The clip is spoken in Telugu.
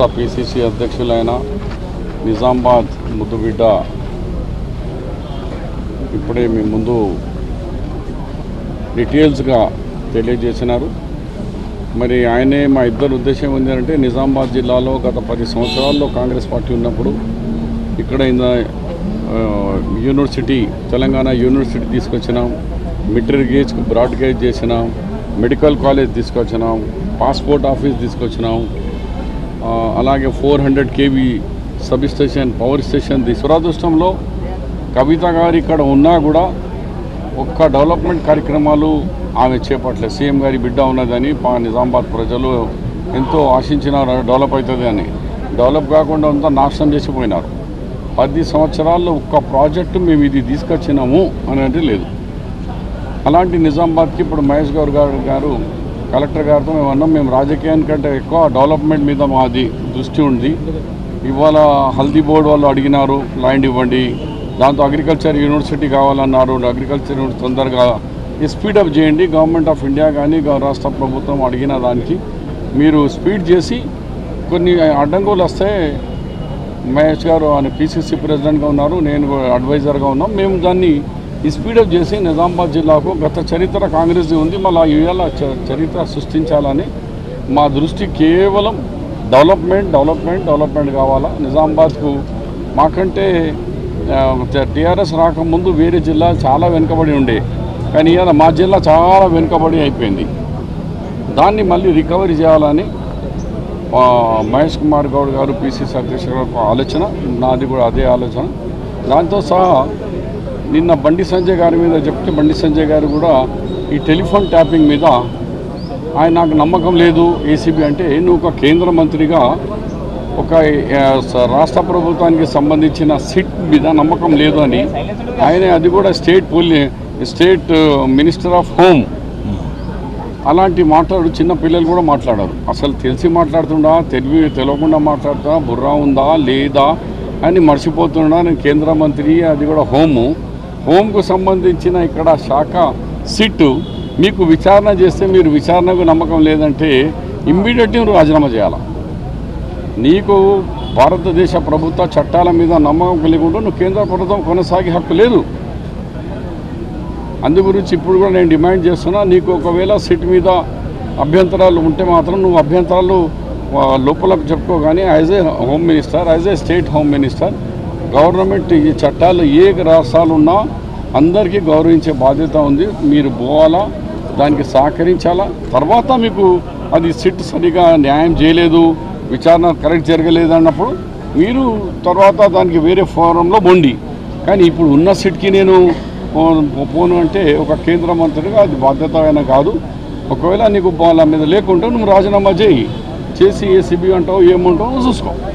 పిసిసి అధ్యక్షులైన నిజామాబాద్ ముద్దుబిడ్డ. ఇప్పుడే మీ ముందు డీటెయిల్స్గా తెలియజేసినారు. మరి ఆయనే మా ఇద్దరు ఉద్దేశం ఏంటంటే నిజామాబాద్ జిల్లాలో గత పది సంవత్సరాల్లో కాంగ్రెస్ పార్టీ ఉన్నప్పుడు ఇక్కడ యూనివర్సిటీ తెలంగాణ యూనివర్సిటీ తీసుకొచ్చినాం. మిడ్రీ గేజ్ బ్రాడ్ గేజ్ చేసినాం. మెడికల్ కాలేజ్ తీసుకొచ్చినాం. పాస్పోర్ట్ ఆఫీస్ తీసుకొచ్చినాం. అలాగే four hundred KV sub station power station the దురదృష్టంలో కవిత గారు ఇక్కడ ఉన్నా కూడా ఒక్క డెవలప్మెంట్ కార్యక్రమాలు ఆమె చేపట్లే సీఎం గారి బిడ్డ ఉన్నదని పా నిజామాబాద్ ప్రజలు ఎంతో ఆశించినారు డెవలప్ అవుతుంది అని. డెవలప్ కాకుండా అంతా నాశనం చేసిపోయినారు. పది సంవత్సరాల్లో ఒక్క ప్రాజెక్టు మేము ఇది తీసుకొచ్చినాము అనేది లేదు. అలాంటి నిజామాబాద్కి ఇప్పుడు మహేష్ గౌర్ గారు గారు కలెక్టర్ గారితో మేము అన్నాం మేము రాజకీయానికంటే ఎక్కువ డెవలప్మెంట్ మీద మాది దృష్టి ఉంది. ఇవాళ హల్దీ బోర్డు వాళ్ళు అడిగినారు ల్యాండ్ ఇవ్వండి దాంతో అగ్రికల్చర్ యూనివర్సిటీ కావాలన్నారు అగ్రికల్చర్ యూనివర్సిటీ తొందరగా స్పీడప్ చేయండి గవర్నమెంట్ ఆఫ్ ఇండియా కానీ రాష్ట్ర ప్రభుత్వం అడిగిన దానికి మీరు స్పీడ్ చేసి కొన్ని అడ్డంకులు వస్తే మహేష్ గారు ఆయన పీసీసీ ప్రెసిడెంట్గా ఉన్నారు నేను అడ్వైజర్గా ఉన్నాం మేము దాన్ని స్పీడప్ చేసి నిజామాబాద్ జిల్లాకు గత చరిత్ర కాంగ్రెస్ ఉంది మళ్ళీ ఇవాళ చ- చరిత్ర సృష్టించాలని మా దృష్టి కేవలం డెవలప్మెంట్ డెవలప్మెంట్ డెవలప్మెంట్ కావాలా? నిజామాబాద్కు మాకంటే టీఆర్ఎస్ రాకముందు వేరే జిల్లా చాలా వెనుకబడి ఉండే. కానీ ఇవాళ మా జిల్లా చాలా వెనుకబడి అయిపోయింది. దాన్ని మళ్ళీ రికవరీ చేయాలని మహేష్ కుమార్ గౌడ్ గారు పీసీ సతీష్ గారు ఆలోచన నాది కూడా అదే ఆలోచన. దాంతో సహా నిన్న బండి సంజయ్ గారి మీద చెప్తే బండి సంజయ్ గారు కూడా ఈ టెలిఫోన్ ట్యాపింగ్ మీద ఆయన నాకు నమ్మకం లేదు ఏసీబీ అంటే నువ్వు ఒక కేంద్ర మంత్రిగా ఒక రాష్ట్ర ప్రభుత్వానికి సంబంధించిన సిట్ మీద నమ్మకం లేదు అని ఆయన అది కూడా స్టేట్ పోలీ స్టేట్ మినిస్టర్ ఆఫ్ హోమ్. అలాంటి మాట్లాడు చిన్న పిల్లలు కూడా మాట్లాడారు. అసలు తెలిసి మాట్లాడుతుండా తెలివి తెలియకుండా మాట్లాడుతా బుర్రా ఉందా లేదా అని మర్చిపోతుండా. నేను కేంద్ర మంత్రి అది కూడా హోము. హోంకు సంబంధించిన ఇక్కడ శాఖ సిట్టు మీకు విచారణ చేస్తే మీరు విచారణకు నమ్మకం లేదంటే ఇమ్మీడియట్లీ నువ్వు రాజీనామా చేయాలి? నీకు భారతదేశ ప్రభుత్వ చట్టాల మీద నమ్మకం కలిగి ఉంటూ నువ్వు కేంద్ర ప్రభుత్వం కొనసాగే హక్కు లేదు. అందు గురించి ఇప్పుడు కూడా నేను డిమాండ్ చేస్తున్నా నీకు ఒకవేళ సిట్ మీద అభ్యంతరాలు ఉంటే మాత్రం నువ్వు అభ్యంతరాలు లోపల చెప్పుకో కానీ as a home minister as a state home minister government ఈ చట్టాలు ఏ రాష్ట్రాలు ఉన్నా అందరికీ గౌరవించే బాధ్యత ఉంది. మీరు పోవాలా దానికి సహకరించాలా? తర్వాత మీకు అది సిట్ సరిగా న్యాయం చేయలేదు విచారణ కరెక్ట్ జరగలేదు అన్నప్పుడు మీరు తర్వాత దానికి వేరే ఫోరంలో బొండి కానీ ఇప్పుడు ఉన్న సిట్కి నేను పోను అంటే ఒక కేంద్ర మంత్రిగా అది బాధ్యత అయినా కాదు. ఒకవేళ నీకు వాళ్ళ మీద లేకుంటే నువ్వు రాజీనామా చేయి. చేసి ఏసీబీ అంటావు ఏమంటావు చూసుకో.